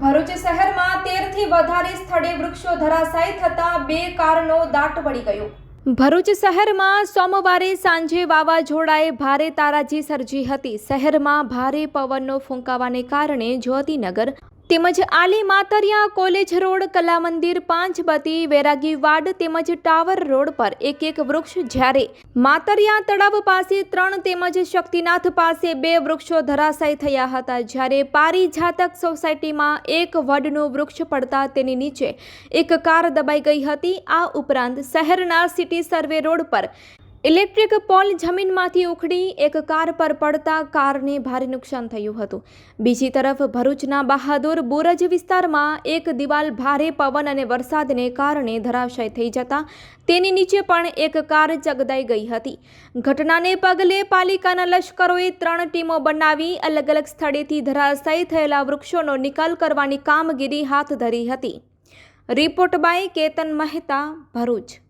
ભરૂચ શહેરમાં તેરથી વધારે સ્થળે વૃક્ષો ધરાશાયી થતાં બે કારનો દાટ વળી ગયો. ભરૂચ શહેરમાં સોમવારે સાંજે વાવાઝોડાએ ભારે તારાજી સર્જી હતી. શહેરમાં ભારે પવનનો ફૂંકાવાને કારણે જ્યોતિનગર તેમજ આલી માતરિયા કોલેજ રોડ કલા મંદિર પાંચબતી વેરાગી વાડ તેમજ ટાવર રોડ પર એક એક વૃક્ષ જ્યારે માતરિયા તળાવ પાસે ત્રણ તેમજ શક્તિનાથ પાસે બે વૃક્ષો ધરાશાયી થયા હતા જ્યારે પારિજાતક સોસાયટીમાં એક વડનું વૃક્ષ પડતા તેની નીચે એક કાર દબાઈ ગઈ હતી. આ ઉપરાંત શહેરના સિટી સર્વે રોડ પર ઇલેક્ટ્રિક પોલ જમીનમાંથી ઉખડી એક કાર પર પડતા કારને ભારે નુકસાન થયું હતું. બીજી તરફ ભરૂચના બહાદુર બુરજ વિસ્તારમાં એક દિવાલ ભારે પવન અને વરસાદને કારણે ધરાશાય થઈ જતા તેની નીચે પણ એક કાર ચગદાઈ ગઈ હતી. ઘટનાને પગલે પાલિકાના લશ્કરોએ ત્રણ ટીમો બનાવી અલગ અલગ સ્થળેથી ધરાશાયી થયેલા વૃક્ષોનો નિકાલ કરવાની કામગીરી હાથ ધરી હતી. Report by Ketan Mehta, Bharuch.